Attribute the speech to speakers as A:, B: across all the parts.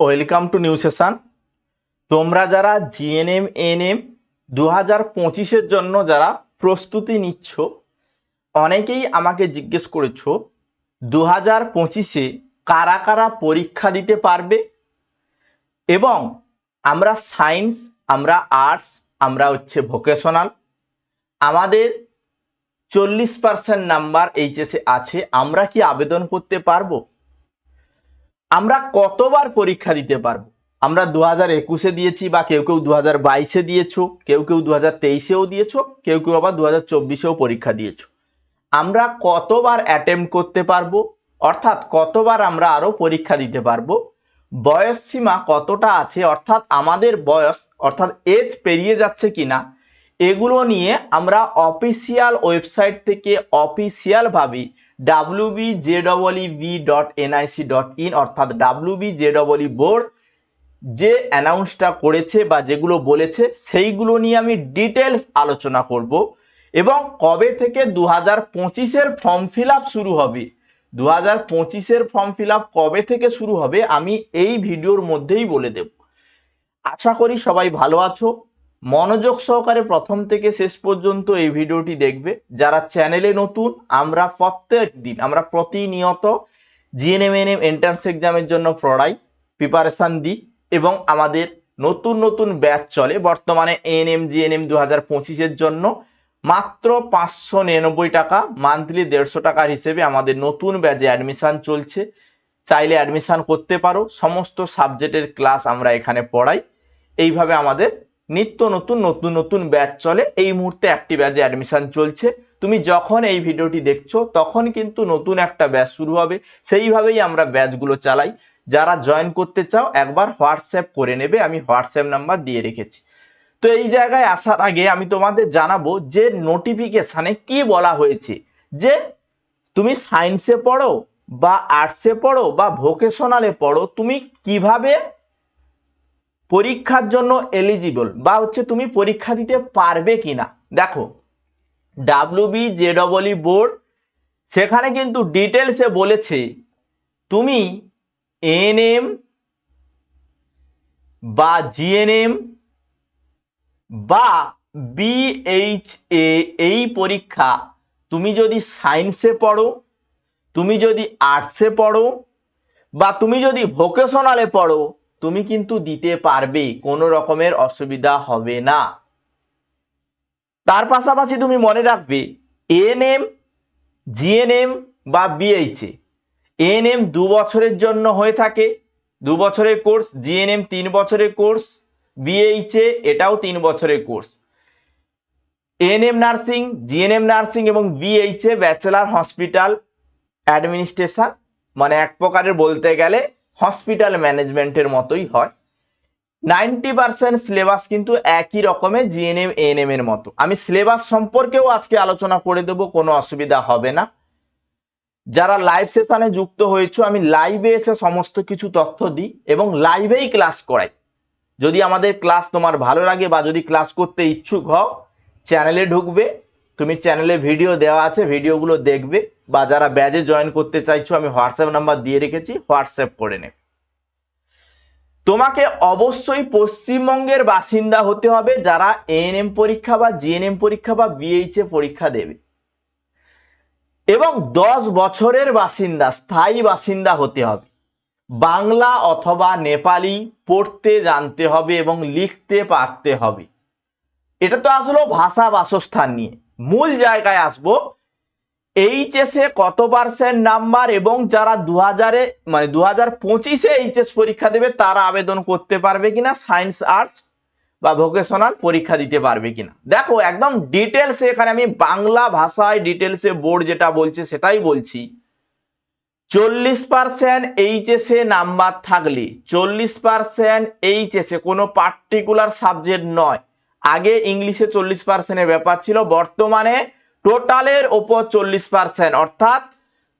A: Welcome to new session তোমরা যারা GNM NM দু হাজার পঁচিশের জন্য যারা প্রস্তুতি নিচ্ছ, অনেকেই আমাকে জিজ্ঞেস করেছ দু হাজার পঁচিশে কারা কারা পরীক্ষা দিতে পারবে? এবং আমরা সায়েন্স, আমরা আর্টস, আমরা হচ্ছে ভোকেশনাল। আমাদের চল্লিশ পার্সেন্ট নাম্বার এইচএসে আছে, আমরা কি আবেদন করতে পারব? আমরা কতবার পরীক্ষা দিতে পারব? আমরা দু হাজার একুশে দিয়েছি বা কেউ কেউ দু হাজার বাইশে দিয়েছ, কেউ কেউ দু হাজার তেইশেও দিয়েছ, কেউ কেউ আবার দু হাজার চব্বিশেও পরীক্ষা দিয়েছ। আমরা কতবার অ্যাটেম্প করতে পারব? অর্থাৎ কতবার আমরা আরও পরীক্ষা দিতে পারব? বয়স সীমা কতটা আছে? অর্থাৎ আমাদের বয়স, অর্থাৎ এজ পেরিয়ে যাচ্ছে কিনা? এগুলো নিয়ে আমরা অফিসিয়াল ওয়েবসাইট থেকে অফিসিয়াল ভাবে wbjwv ডট ডট ইন অর্থাৎ wbjw বোর্ড যে অ্যানাউন্সটা করেছে বা যেগুলো বলেছে, সেইগুলো নিয়ে আমি ডিটেলস আলোচনা করব। এবং কবে থেকে দু হাজার পঁচিশের ফর্ম ফিল শুরু হবে? দু হাজার পঁচিশের ফর্ম ফিল কবে থেকে শুরু হবে? আমি এই ভিডিওর মধ্যেই বলে দেব। আশা করি সবাই ভালো আছো। মনোযোগ সহকারে প্রথম থেকে শেষ পর্যন্ত এই ভিডিওটি দেখবে। যারা চ্যানেলে নতুন, আমরা প্রত্যেক দিন, আমরা প্রতিনিয়ত জিএনএমএনএম এন্ট্রান্স এক্সামের জন্য পড়াই প্রিপারেশান দিই এবং আমাদের নতুন নতুন ব্যাচ চলে। বর্তমানে এএনএম জিএনএম দু হাজার পঁচিশের জন্য মাত্র পাঁচশো নিরানব্বই টাকা মান্থলি দেড়শো টাকার হিসেবে আমাদের নতুন ব্যাচে অ্যাডমিশান চলছে। চাইলে অ্যাডমিশান করতে পারো। সমস্ত সাবজেক্টের ক্লাস আমরা এখানে পড়াই। এইভাবে আমাদের নিত্য নতুন নতুন নতুন ব্যাচ চলে। এই মুহূর্তে একটি ব্যাচে অ্যাডমিশন চলছে। তুমি যখন এই ভিডিওটি দেখছ, তখন কিন্তু নতুন একটা ব্যাচ শুরু হবে। সেইভাবেই আমরা ব্যাচগুলো চালাই। যারা জয়েন করতে চাও, একবার হোয়াটসঅ্যাপ করে নেবে। আমি হোয়াটসঅ্যাপ নাম্বার দিয়ে রেখেছি। তো এই জায়গায় আসার আগে আমি তোমাদের জানাব যে নোটিফিকেশানে কি বলা হয়েছে? যে তুমি সায়েন্সে পড়ো বা আর্টসে পড়ো বা ভোকেশনালে পড়ো, তুমি কীভাবে পরীক্ষার জন্য এলিজিবল বা হচ্ছে তুমি পরীক্ষা দিতে পারবে কিনা। দেখো ডাব্লিউবি জেডবলই বোর্ড সেখানে কিন্তু ডিটেলসে বলেছে, তুমি এনএম বা জিএনএম বা বিএইচএ এই পরীক্ষা তুমি যদি সায়েন্সে পড়ো, তুমি যদি আর্টসে পড়ো, বা তুমি যদি ভোকেশনালে পড়ো তুমি কিন্তু দিতে পারবে, কোনো রকমের অসুবিধা হবে না। তার পাশাপাশি তুমি মনে রাখবে এন এএনএম জিএনএম বা বিএইচএ এএনএম দু বছরের জন্য হয়ে থাকে, দু বছরের কোর্স জিএনএম তিন বছরের কোর্স বিএইচএ এটাও তিন বছরের course. ANM nursing GNM nursing এবং বিএইচএ ব্যাচেলার হসপিটাল অ্যাডমিনিস্ট্রেশন মানে এক প্রকারের বলতে গেলে হসপিটাল ম্যানেজমেন্টের মতোই হয়। নাইনটি পার্সেন্ট সিলেবাস কিন্তু একই রকমের জিএনএম এএনএম এর মতো। আমি সিলেবাস সম্পর্কেও আজকে আলোচনা করে দেব, কোনো অসুবিধা হবে না। যারা লাইভ সেশনে যুক্ত হয়েছো, আমি লাইভে এসে সমস্ত কিছু তথ্য দিই এবং লাইভেই ক্লাস করাই। যদি আমাদের ক্লাস তোমার ভালো লাগে বা যদি ক্লাস করতে ইচ্ছুক হও, চ্যানেলে ঢুকবে। তুমি চ্যানেলে ভিডিও দেওয়া আছে, ভিডিওগুলো দেখবে। বা যারা ব্যাজে জয়েন করতে চাইছো, আমি হোয়াটসঅ্যাপ নাম্বার দিয়ে রেখেছি, হোয়াটসঅ্যাপ করে নেবে। তোমাকে অবশ্যই পশ্চিমবঙ্গের বাসিন্দা হতে হবে যারা এএনএম পরীক্ষা বা জিএনএম পরীক্ষা বা বিএইচএ পরীক্ষা দেবে। এবং দশ বছরের বাসিন্দা, স্থায়ী বাসিন্দা হতে হবে। বাংলা অথবা নেপালি পড়তে জানতে হবে এবং লিখতে পারতে হবে। এটা তো আসলে ভাষা বাসস্থান নিয়ে। মূল জায়গায় আসব এইচএসে কত পার্সেন্ট নাম্বার এবং যারা দু হাজারে মানে দু হাজার পঁচিশে এইচএস পরীক্ষা দেবে, তারা আবেদন করতে পারবে কিনা সায়েন্স আর্টস বা ভোকেশনাল পরীক্ষা দিতে পারবে কিনা। দেখো, একদম ডিটেলস এখানে আমি বাংলা ভাষায় ডিটেলসে বোর্ড যেটা বলছে, সেটাই বলছি। চল্লিশ পার্সেন্ট এইচএসে নাম্বার থাকলে, চল্লিশ পার্সেন্ট এইচএসে কোনো পার্টিকুলার সাবজেক্ট নয়। আগে ইংলিশে চল্লিশ পার্সেন্টের ব্যাপার ছিল, বর্তমানে টোটালের ওপর চল্লিশ পার্সেন্ট অর্থাৎ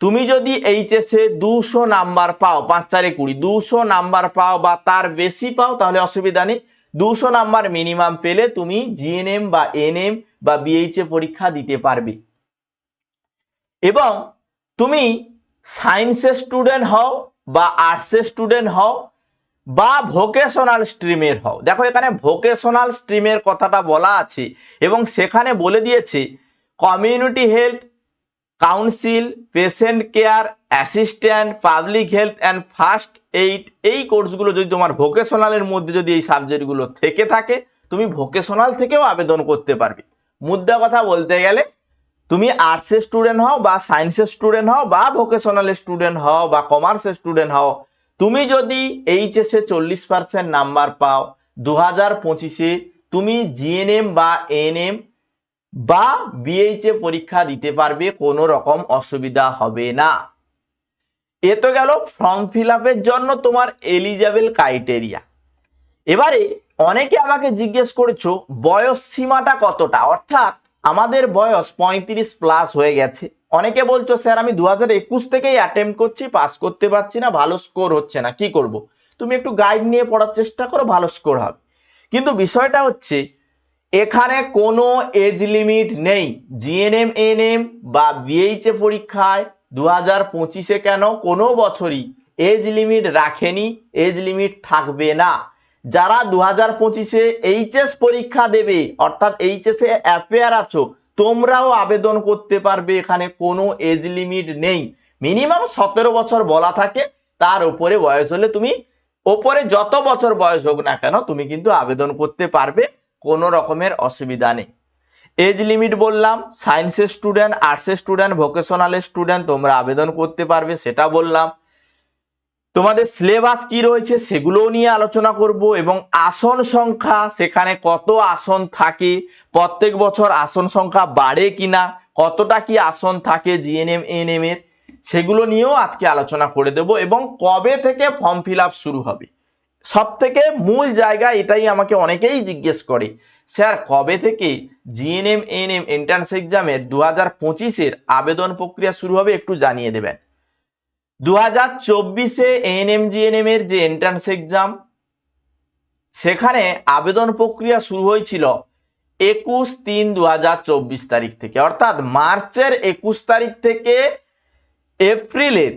A: তুমি যদি এইচএসে দুশো নাম্বার পাও, পাঁচ চারে কুড়ি, দুশো নাম্বার পাও বা তার বেশি পাও, তাহলে অসুবিধা নেই। দুশো নাম্বার মিনিমাম পেলে তুমি জিএনএম বা এনএম বা বিএইচএ পরীক্ষা দিতে পারবে। এবং তুমি সায়েন্সের স্টুডেন্ট হও বা আর্টসের স্টুডেন্ট হও বা ভোকেশনাল স্ট্রিমের হও। দেখো এখানে ভোকেশনাল স্ট্রিমের কথাটা বলা আছে এবং সেখানে বলে দিয়েছে community health council patient care assistant public health and first aid এই কোর্সগুলো যদি তোমার ভোকেশনালের মধ্যে যদি এই সাবজেক্টগুলো থেকে থাকে, তুমি ভোকেশনাল থেকেও আবেদন করতে পারবে। মুদ্রা কথা বলতে গেলে, তুমি আর্টসের স্টুডেন্ট হও বা সায়েন্সের স্টুডেন্ট হও বা ভোকেশনালের স্টুডেন্ট হও বা কমার্সের স্টুডেন্ট হও, তুমি যদি এইচএস চল্লিশ পার্সেন্ট নাম্বার পাও দু হাজার পঁচিশে তুমি জিএনএম বা এনএম বা বিএইচএ পরীক্ষা দিতে পারবে, কোনো রকম অসুবিধা হবে না। এ তো গেল ফর্ম ফিল জন্য তোমার এলিজেবল ক্রাইটেরিয়া এবারে অনেকে আমাকে জিজ্ঞেস করেছ, বয়স সীমাটা কতটা? অর্থাৎ আমাদের বয়স পঁয়ত্রিশ প্লাস হয়ে গেছে। অনেকে বলছো, স্যার, আমি দু হাজার একুশ থেকেই অ্যাটেম্প করছি পাস করতে পারছি না, ভালো স্কোর হচ্ছে না, কি করব? তুমি একটু গাইড নিয়ে পড়ার চেষ্টা করো, ভালো স্কোর হবে। কিন্তু বিষয়টা হচ্ছে এখানে কোনো এজ লিমিট নেই। জিএনএম এনএম বা বিএইচএ পরীক্ষায় দু হাজার পঁচিশে কেন কোনো বছরই এজ লিমিট রাখেনি এজ লিমিট থাকবে না। যারা দু হাজার পঁচিশে এইচএস পরীক্ষা দেবে, অর্থাৎ এইচএস এ অ্যাফেয়ার আছো, তোমরাও আবেদন করতে পারবে এখানে কোনো এজ লিমিট নেই। মিনিমাম সতেরো বছর বলা থাকে, তার উপরে বয়স হলে তুমি, ওপরে যত বছর বয়স হোক না কেন, তুমি কিন্তু আবেদন করতে পারবে। কোনো রকমের অসুবিধা নেই। এজ লিমিট বললাম সায়েন্সের স্টুডেন্ট আর্টসের স্টুডেন্ট ভোকেশনালের স্টুডেন্ট তোমরা আবেদন করতে পারবে, সেটা বললাম। তোমাদের সিলেবাস কি রয়েছে সেগুলোও নিয়ে আলোচনা করব এবং আসন সংখ্যা, সেখানে কত আসন থাকে, প্রত্যেক বছর আসন সংখ্যা বাড়ে কিনা, কতটা কি আসন থাকে জিএনএম এনএম এর, সেগুলো নিয়েও আজকে আলোচনা করে দেব এবং কবে থেকে ফর্ম ফিল শুরু হবে। সব থেকে মূল জায়গা এটাই আমাকে অনেকেই জিজ্ঞেস করে। স্যার, কবে থেকে জিএনএম এনএম এন্ট্রান্স এক্সামের দু হাজার পঁচিশের আবেদন প্রক্রিয়া শুরু হবে একটু জানিয়ে দেবেন? দু হাজার চব্বিশে এএনএম জিএনএম এর যে এন্ট্রান্স এক্সাম সেখানে আবেদন প্রক্রিয়া শুরু হয়েছিল একুশ তিন দু তারিখ থেকে। অর্থাৎ মার্চের একুশ তারিখ থেকে এপ্রিলের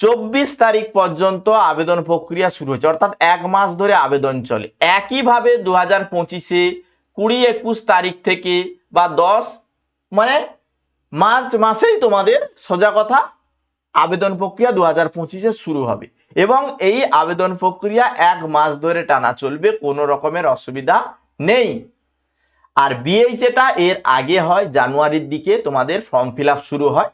A: চব্বিশ তারিখ পর্যন্ত আবেদন প্রক্রিয়া শুরু হয়েছে। অর্থাৎ এক মাস ধরে আবেদন চলে। একইভাবে দু হাজার পঁচিশে কুড়ি একুশ তারিখ থেকে বা দশ মানে মার্চ মাসেই তোমাদের সোজা কথা, আবেদন প্রক্রিয়া দু হাজার পঁচিশে শুরু হবে। এবং এই আবেদন প্রক্রিয়া এক মাস ধরে টানা চলবে, কোনো রকমের অসুবিধা নেই। আর বিএইচএটা এর আগে হয়, জানুয়ারির দিকে তোমাদের ফর্ম ফিল শুরু হয়।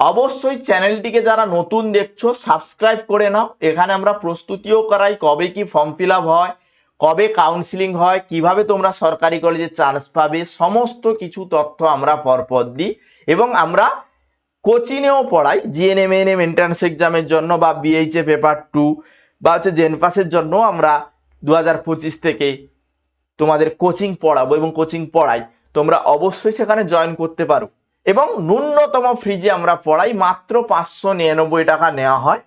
A: অবশ্যই চ্যানেলটিকে যারা নতুন দেখছ সাবস্ক্রাইব করে নাও। এখানে আমরা প্রস্তুতিও করাই, কবে কি ফর্ম ফিল হয়, কবে কাউন্সিলিং হয়, কীভাবে তোমরা সরকারি কলেজে চান্স পাবে, সমস্ত কিছু তথ্য আমরা পরপর দিই। এবং আমরা কোচিংয়েও পড়াই জিএনএম এনএম এন্ট্রান্স এক্সামের জন্য বা বিএইচএ পেপার টু বা হচ্ছে জেনপাসের জন্য আমরা দু হাজার পঁচিশ থেকে তোমাদের কোচিং পড়াবো এবং কোচিং পড়াই। তোমরা অবশ্যই সেখানে জয়েন করতে পারো। এবং ন্যূনতম ফ্রিজে আমরা পড়াই মাত্র পাঁচশো নিরানব্বই টাকা নেওয়া হয়।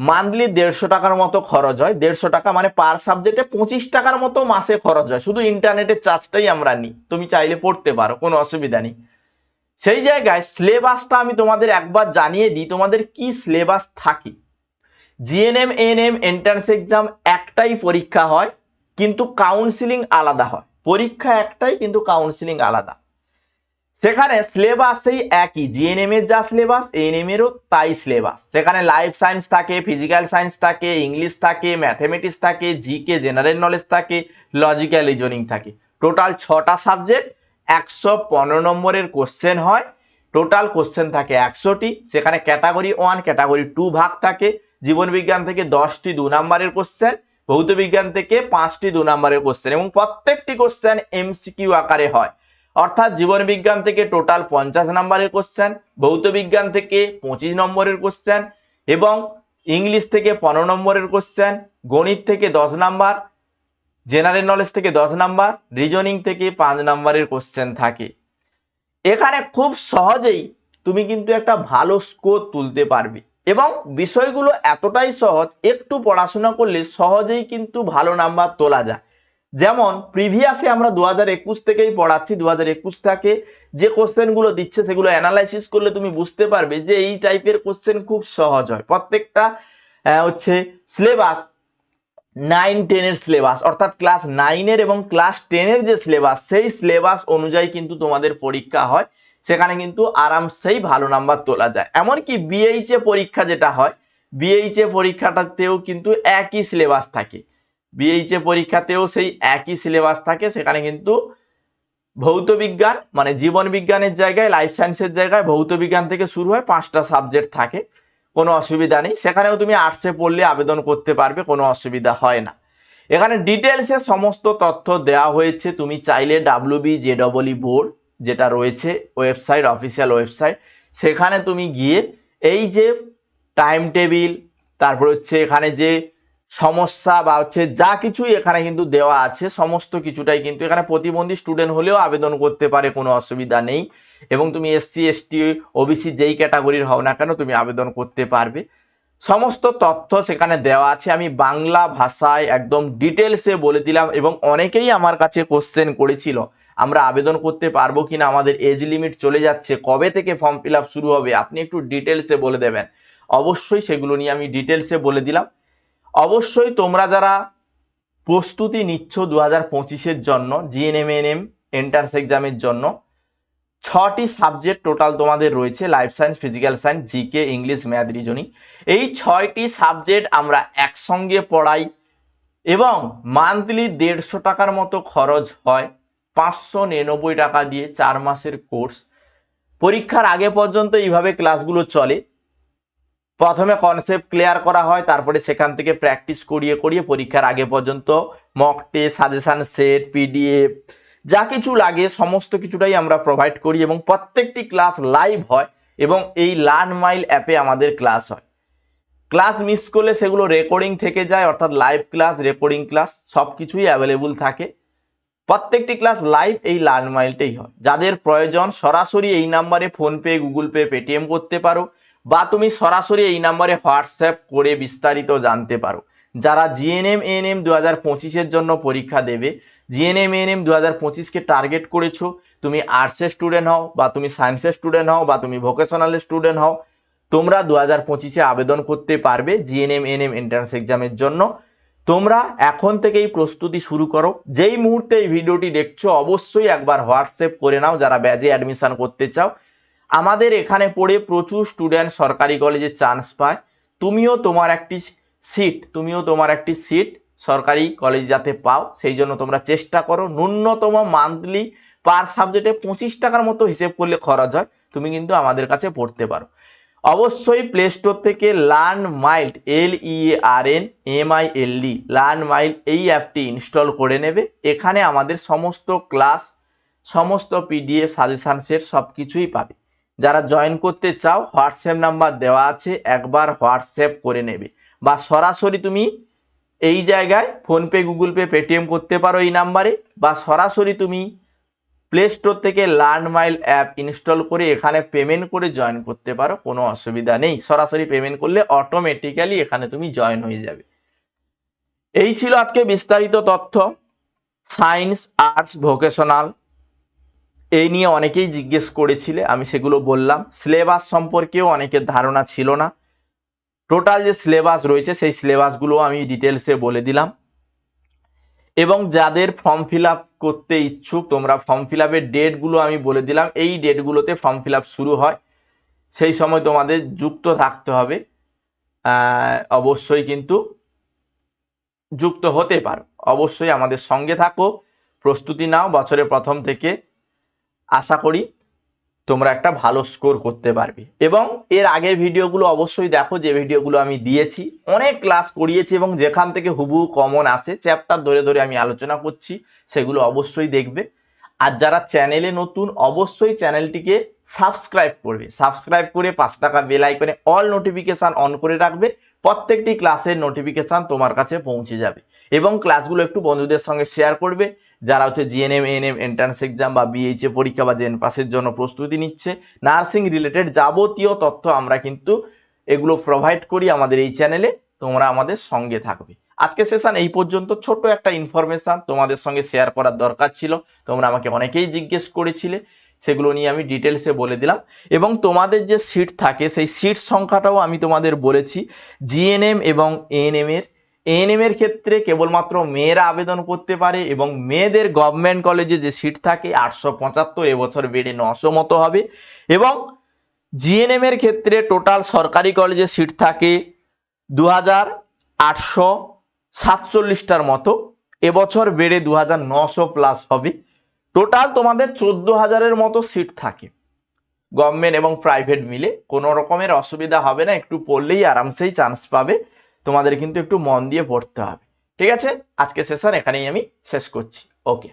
A: মান্থলি দেড়শো টাকার মতো খরচ হয়। দেড়শো টাকা মানে পার সাবজেক্টে পঁচিশ টাকার মতো মাসে খরচ হয়। শুধু ইন্টারনেটের চার্জটাই আমরা নিই। তুমি চাইলে পড়তে পারো, কোনো অসুবিধা নেই। সেই জায়গায় সিলেবাসটা আমি তোমাদের একবার জানিয়ে দিই, তোমাদের কি সিলেবাস থাকে? জিএনএম এনএম এন্ট্রান্স এক্সাম একটাই পরীক্ষা হয়, কিন্তু কাউন্সিলিং আলাদা হয়। পরীক্ষা একটাই, কিন্তু কাউন্সিলিং আলাদা। সেখানে সিলেবাস সেই একই জিএনএম এর যা সিলেবাস এএনএম এরও তাই সিলেবাস সেখানে লাইফ সায়েন্স থাকে ফিজিক্যাল সায়েন্স থাকে ইংলিশ থাকে ম্যাথমেটিক্স থাকে জিকে জেনারেল নলেজ থাকে লজিক্যাল রিজনিং থাকে। টোটাল ছটা সাবজেক্ট একশো পনেরো নম্বরের কোশ্চেন হয়। টোটাল কোশ্চেন থাকে একশোটি, সেখানে ক্যাটাগরি ওয়ান ক্যাটাগরি টু ভাগ থাকে। জীবন বিজ্ঞান থেকে দশটি দু নম্বরের কোশ্চেন ভৌত বিজ্ঞান থেকে পাঁচটি দু নম্বরের কোশ্চেন এবং প্রত্যেকটি কোশ্চেন এমসিকিউ আকারে হয়। অর্থাৎ জীবন বিজ্ঞান থেকে টোটাল পঞ্চাশ নম্বরের কোশ্চেন ভৌত বিজ্ঞান থেকে পঁচিশ নম্বরের কোশ্চেন এবং ইংলিশ থেকে পনেরো নম্বরের কোশ্চেন গণিত থেকে দশ নাম্বার জেনারেল নলেজ থেকে দশ নাম্বার রিজনিং থেকে পাঁচ নাম্বারের কোশ্চেন থাকে। এখানে খুব সহজেই তুমি কিন্তু একটা ভালো স্কোর তুলতে পারবে এবং বিষয়গুলো এতটাই সহজ, একটু পড়াশোনা করলে সহজেই কিন্তু ভালো নাম্বার তোলা যায়। যেমন প্রিভিয়াসে আমরা দু হাজার একুশ থেকেই পড়াচ্ছি দু হাজার একুশ থেকে যে কোশ্চেনগুলো দিচ্ছে সেগুলো অ্যানালাইসিস করলে তুমি বুঝতে পারবে যে এই টাইপের কোশ্চেন খুব সহজ হয়। প্রত্যেকটা হচ্ছে সিলেবাস নাইন টেনের সিলেবাস অর্থাৎ ক্লাস নাইনের এবং ক্লাস টেনের যে সিলেবাস সেই সিলেবাস অনুযায়ী কিন্তু তোমাদের পরীক্ষা হয়। সেখানে কিন্তু আরামসেই ভালো নাম্বার তোলা যায়। এমনকি বিএইচ এ পরীক্ষা যেটা হয় বিএইচ এ পরীক্ষাটাতেও কিন্তু একই সিলেবাস থাকে। বিএইচ এ পরীক্ষাতেও সেই একই সিলেবাস থাকে, সেখানে কিন্তু ভৌত বিজ্ঞান মানে জীবন বিজ্ঞানের জায়গায় লাইফ সায়েন্সের জায়গায় ভৌত বিজ্ঞান থেকে শুরু হয় পাঁচটা সাবজেক্ট থাকে, কোনো অসুবিধা নেই। সেখানেও তুমি আর্টসে পড়লে আবেদন করতে পারবে, কোনো অসুবিধা হয় না। এখানে ডিটেলসে সমস্ত তথ্য দেওয়া হয়েছে, তুমি চাইলে ডাব্লিউবি জে ডবল বোর্ড যেটা রয়েছে ওয়েবসাইট অফিসিয়াল ওয়েবসাইট সেখানে তুমি গিয়ে এই যে টাইম টেবিল তারপর হচ্ছে এখানে যে সমস্যা বা হচ্ছে যা কিছুই এখানে কিন্তু দেওয়া আছে, সমস্ত কিছুটাই কিন্তু এখানে প্রতিবন্ধী স্টুডেন্ট হলেও আবেদন করতে পারে, কোনো অসুবিধা নেই। এবং তুমি এসসি এসটি ওবিসি যেই ক্যাটাগরির হও না কেন, তুমি আবেদন করতে পারবে। সমস্ত তথ্য সেখানে দেওয়া আছে। আমি বাংলা ভাষায় একদম ডিটেলসে বলে দিলাম এবং অনেকেই আমার কাছে কোশ্চেন করেছিল, আমরা আবেদন করতে পারব কিনা, আমাদের এজ লিমিট চলে যাচ্ছে, কবে থেকে ফর্ম ফিল শুরু হবে, আপনি একটু ডিটেলসে বলে দেবেন। অবশ্যই সেগুলো নিয়ে আমি ডিটেলসে বলে দিলাম। অবশ্যই তোমরা যারা প্রস্তুতি নিচ্ছ দু হাজার পঁচিশের জন্য জিএনএমএনএম এন্ট্রান্স এক্সামের জন্য, ছটি সাবজেক্ট টোটাল তোমাদের রয়েছে life science physical science GK English math reasoning এই ছয়টি সাবজেক্ট আমরা একসঙ্গে পড়াই এবং মান্থলি দেড়শো টাকার মতো খরচ হয়, পাঁচশো নিরানব্বই টাকা দিয়ে চার মাসের কোর্স পরীক্ষার আগে পর্যন্ত এইভাবে ক্লাসগুলো চলে। প্রথমে কনসেপ্ট ক্লিয়ার করা হয়, তারপরে সেখান থেকে প্র্যাকটিস করিয়ে করিয়ে পরীক্ষার আগে পর্যন্ত mock test suggestion set PDF যা কিছু লাগে, সমস্ত কিছুটাই আমরা প্রোভাইড করি এবং প্রত্যেকটি ক্লাস লাইভ হয় এবং এই লার্ন মাইল অ্যাপে আমাদের ক্লাস হয়। ক্লাস মিস করলে সেগুলো রেকর্ডিং থেকে যায়, অর্থাৎ লাইভ ক্লাস রেকর্ডিং ক্লাস সব কিছুই অ্যাভেলেবল থাকে। প্রত্যেকটি ক্লাস লাইভ এই লার্ন মাইলটাই হয়। যাদের প্রয়োজন সরাসরি এই নাম্বারে ফোনপে গুগল পে পেটিএম করতে পারো। বা তুমি সরাসরি এই নাম্বারে হোয়াটসঅ্যাপ করে বিস্তারিত জানতে পারো। যারা জিএনএম এএনএম দু হাজার পঁচিশের জন্য পরীক্ষা দেবে জিএনএম এএনএম দু হাজার পঁচিশকে টার্গেট করেছ, তুমি আর্টসের স্টুডেন্ট হও বা তুমি সায়েন্সের স্টুডেন্ট হও বা তুমি ভোকেশনালের স্টুডেন্ট হও, তোমরা দু হাজার পঁচিশে আবেদন করতে পারবে জিএনএম এএনএম এন্ট্রান্স এক্সামের জন্য। তোমরা এখন থেকেই প্রস্তুতি শুরু করো। যেই মুহূর্তে এই ভিডিওটি দেখছ, অবশ্যই একবার হোয়াটসঅ্যাপ করে নাও যারা ব্যাজে অ্যাডমিশন করতে চাও। আমাদের এখানে পড়ে প্রচুর স্টুডেন্ট সরকারি কলেজে চান্স পায়। তুমিও তোমার একটি সিট তুমিও তোমার একটি সিট সরকারি কলেজ যাতে পাও, সেই জন্য তোমরা চেষ্টা করো। ন্যূনতম মান্থলি পার সাবজেক্টে পঁচিশ টাকার মতো হিসেব করলে খরচ হয়, তুমি কিন্তু আমাদের কাছে পড়তে পারো। অবশ্যই প্লে স্টোর থেকে learn mild L E R N M I L D learn mild এই অ্যাপটি ইনস্টল করে নেবে। এখানে আমাদের সমস্ত ক্লাস সমস্ত পিডিএফ সাজেশন সেট সব কিছুই পাবে। যারা জয়েন করতে চাও হোয়াটসঅ্যাপ নাম্বার দেওয়া আছে, একবার হোয়াটসঅ্যাপ করে নেবে। বা সরাসরি তুমি এই জায়গায় ফোনপে গুগল পে পেটিএম করতে পারো এই নাম্বারে বা সরাসরি তুমি প্লে স্টোর থেকে লার্ন মাইল অ্যাপ ইনস্টল করে এখানে পেমেন্ট করে জয়েন করতে পারো, কোনো অসুবিধা নেই। সরাসরি পেমেন্ট করলে অটোমেটিক্যালি এখানে তুমি জয়েন হয়ে যাবে। এই ছিল আজকে বিস্তারিত তথ্য। সায়েন্স আর্টস ভোকেশনাল এই নিয়ে অনেকেই জিজ্ঞেস করেছিলে, আমি সেগুলো বললাম। সিলেবাস সম্পর্কেও অনেকের ধারণা ছিল না। টোটাল যে সিলেবাস রয়েছে, সেই সিলেবাসগুলো আমি ডিটেলসে বলে দিলাম। এবং যাদের ফর্ম ফিল করতে ইচ্ছুক, তোমরা ফর্ম ফিল আপের ডেটগুলো আমি বলে দিলাম। এই ডেটগুলোতে ফর্ম ফিল শুরু হয়। সেই সময় তোমাদের যুক্ত থাকতে হবে। অবশ্যই কিন্তু যুক্ত হতে পারো। অবশ্যই আমাদের সঙ্গে থাকো। প্রস্তুতি নাও। বছরের প্রথম থেকে আশা করি তোমরা একটা ভালো স্কোর করতে পারবে। এবং এর আগের ভিডিওগুলো অবশ্যই দেখো, যে ভিডিওগুলো আমি দিয়েছি। অনেক ক্লাস করিয়েছি এবং যেখান থেকে হুবহু কমন আসে চ্যাপ্টার ধরে ধরে আমি আলোচনা করছি, সেগুলো অবশ্যই দেখবে। আর যারা চ্যানেলে নতুন, অবশ্যই চ্যানেলটিকে সাবস্ক্রাইব করবে। সাবস্ক্রাইব করে পাঁচ টাকা বেল আইকনে অল নোটিফিকেশন অন করে রাখবে। প্রত্যেকটি ক্লাসের নোটিফিকেশান তোমার কাছে পৌঁছে যাবে। এবং ক্লাসগুলো একটু বন্ধুদের সঙ্গে শেয়ার করবে। যারা হচ্ছে জিএনএম এএনএম এন্ট্রান্স এক্সাম বা বিএইচএ পরীক্ষা বা জেন পাসের জন্য প্রস্তুতি নিচ্ছে। নার্সিং রিলেটেড যাবতীয় তথ্য আমরা কিন্তু এগুলো প্রোভাইড করি আমাদের এই চ্যানেলে তোমরা আমাদের সঙ্গে থাকবে। আজকে সেশন এই পর্যন্ত। ছোট একটা ইনফরমেশন তোমাদের সঙ্গে শেয়ার করার দরকার ছিল। তোমরা আমাকে অনেকেই জিজ্ঞেস করেছিলে। সেগুলো নিয়ে আমি ডিটেলসে বলে দিলাম। এবং তোমাদের যে সিট থাকে, সেই সিট সংখ্যাটাও আমি তোমাদের বলেছি। জিএনএম এবং এএনএম এর এএনএম এর ক্ষেত্রে কেবলমাত্র মেয়েরা আবেদন করতে পারে এবং মেয়েদের গভর্নমেন্ট কলেজে যে সিট থাকে, আটশো পঁচাত্তর এবছর বেড়ে নশো মতো হবে। এবং জিএনএম এর ক্ষেত্রে টোটাল সরকারি কলেজে সিট থাকে দু হাজার আটশো সাতচল্লিশটার মতো। এবছর বেড়ে দু হাজার নশো প্লাস হবে। টোটাল তোমাদের চোদ্দ হাজারের মতো সিট থাকে। গভর্নমেন্ট এবং প্রাইভেট মিলে। কোনো রকমের অসুবিধা হবে না। একটু পড়লেই আরামসেই চান্স পাবে। তোমাদের কিন্তু একটু মন দিয়ে পড়তে হবে। ঠিক আছে? আজকে সেশন এখানেই আমি শেষ করছি। ওকে